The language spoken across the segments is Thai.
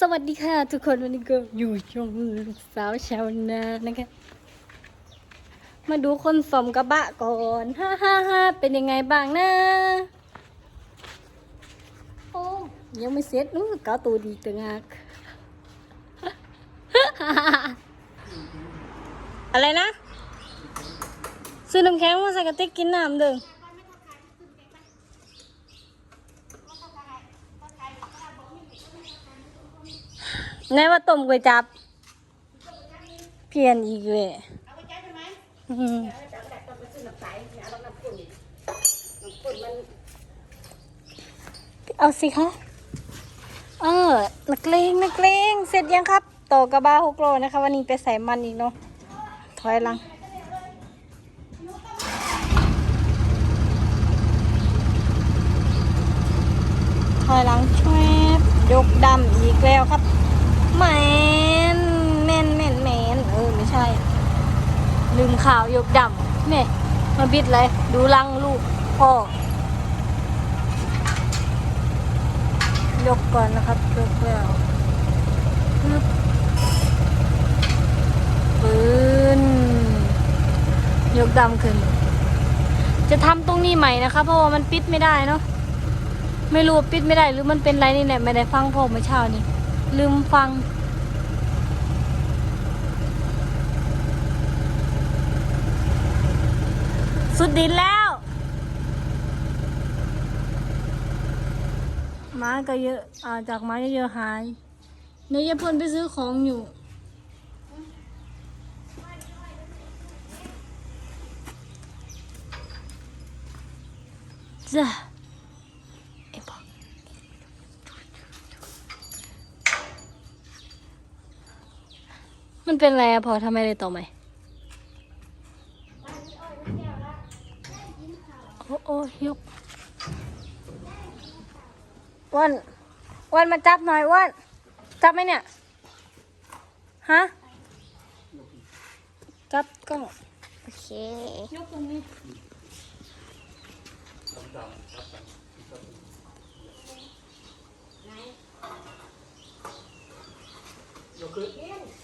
สวัสดีค่ะ ทุกคนวันนี้ก็อยู่ช่องลูกสาวชาวนานะคะมาดูคนสมกระบะก่อนฮ่าฮ่าฮ่าเป็นยังไงบ้างนะโอ้ยังไม่เสร็จนู้ก้าตัวดีจังอักอะไรนะ ซื้อน้ำแข็งมาใส่กระติกกินน้ำเด้อ ในว่าต้มก๋วยจับ เพียนอีกเลยอืมเอาสิคะ เออ นักเลงนักเลงเสร็จยังครับต่อกระบะหกโลนะคะ วันนี้ไปใส่มันอีกเนาะ ถอยหลังถอยหลังช่วยยกดำอีกแล้วครับ แมนแมนแมนแมนเออไม่ใช่ ลืมข่าวยกดำเนี่ยมาบิดเลย ดูลังลูกพ่อยกก่อนนะครับยกแล้วปึ๊บปืนยกดำขึ้น จะทำตรงนี้ใหม่นะคะเพราะว่ามันปิดไม่ได้เนาะไม่รู้ปิดไม่ได้หรือมันเป็นไรนี่แหละไม่ได้ฟังพ่อเมื่อเช้านี้ ลืมฟัง สุดดินแล้ว ม้าก็เยอะอาจากม้าเยอะๆหายเนยยายพลไปซื้อของอยู่จ้ะไอ้บอก มันเป็นอะไรอะพอทำไมเลยต่อไหมโอ้โอ้ยกอ้วันอ้วันมาจับหน่อยอ้วันจับไหมเนี่ย ฮะ จับกล้องโอเค ยกตรงนี้กะนี่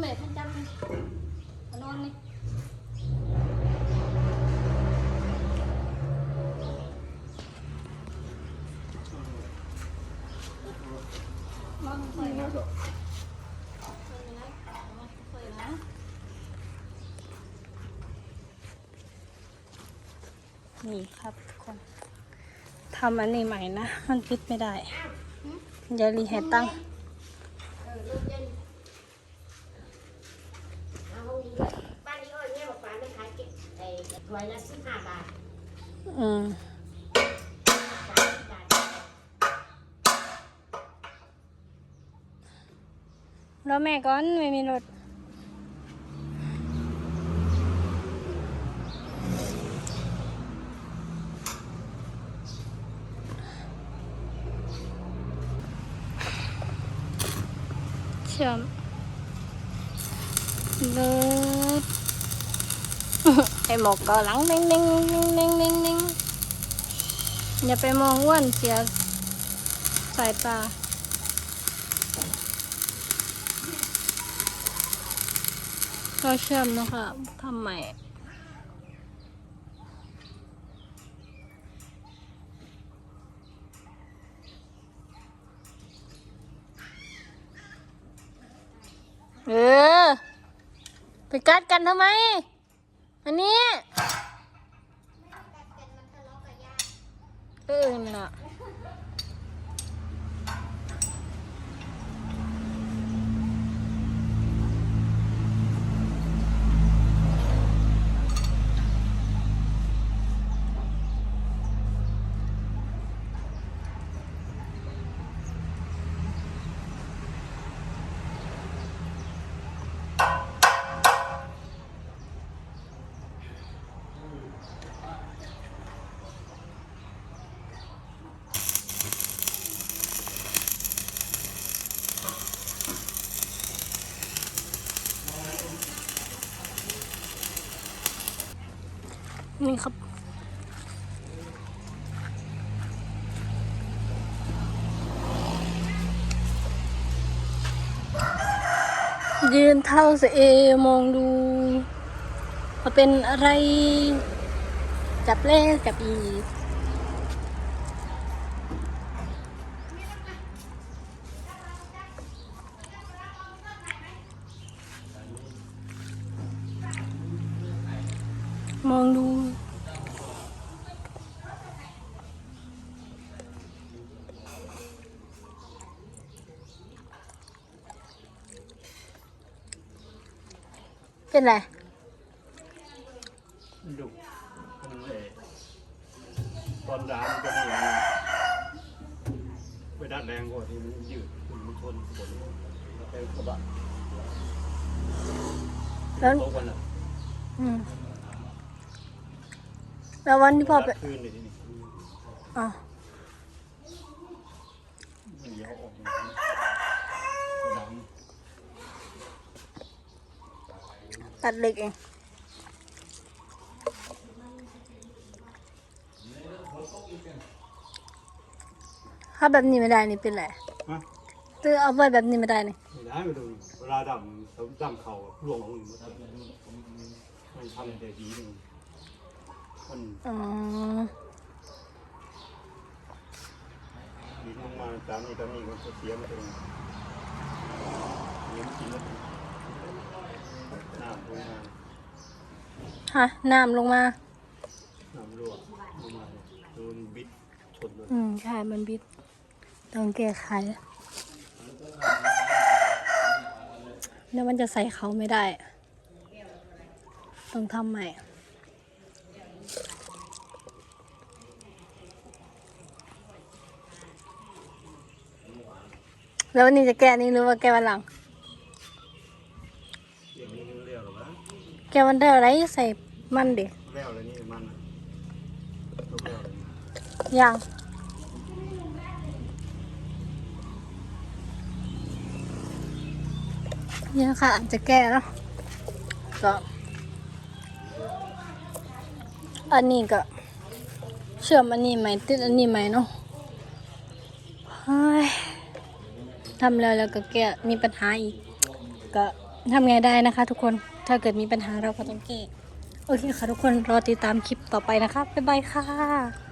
แม่ท่านจำมานอนนี่ นอนไปนะนี่ครับทุกคนทำอันนี้ใหม่นะ มันปิดไม่ได้อย่ารีให้ตั้งเอาห้องนี้ด้วยบ้านนี้อ้อยแม่บอกฟ้าไม่ขายเก็บไอ้ถ้วยละสิบห้าบาทอืม แล้วแม่ก่อนไม่มีรถเชื่อมเลิศไอหมกก็หลังเน่งเน่งเน่งเน่งเน่งเน่งอย่าไปมองอ้วนเสียสายตา ก็เชื่อมนะคะทำใหม่เออ ไปกัดกันทำไม อันนี้ เออน่ะ นี่ครับ ยืนเท่าเสเอมองดูมาเป็นอะไร จับเล่จับอีก มองดู เป็นไรดุมันเลยตอนดามนก็มีไปด้านแรงกว่าที่มันยืดมันชนฝนเป็นกระบะแล้วโตกันอะ อืม แล้ววันที่พ่อไปคืนเลยทีนี้อ๋อมันเลี้ยวออกมาดามตัดเหล็กเอง ถ้าแบบนี้ไม่ได้นี่เป็นไรฮะตื้อเอาไว้แบบนี้ไม่ได้นี่ไม่ได้ไปดูเวลาดำเขาดำเข่าล่วงลงมันมันทำแต่ดีหนึ่ง มันอ๋อดีลงมาตามนี้ตามนี้มันก็เสียมาตรงนี้มันกินแล้วน้ำลงมาฮะน้ำลงมาน้ำรั่วลงมาโดนบิดชนเลยอืมใช่มันบิดต้องแก้ไขแล้วมันจะใส่เขาไม่ได้ ต้องทำใหม่ แล้ววันนี้จะแก้นี้หรือว่าแก้วันหลังเดี๋ยวนี้เรียกะแก้วันเดียวอะไรใส่มันด็แล้วอะไรนี่มันลูกแล้วอะไรนี่ยังนี่นะคะอาจะแก้เนาะก็ อันนี้ก็เชื่อมอันนี้ไหมติดอันนี้ไหมเนาะเฮ้ยทำแล้วแล้วก็แก้มีปัญหาอีก ก็ทำไงได้นะคะ ทุกคนถ้าเกิดมีปัญหาเราก็ต้องแก้โอเคค่ะทุกคนรอติดตามคลิปต่อไปนะคะบ๊ายบายค่ะ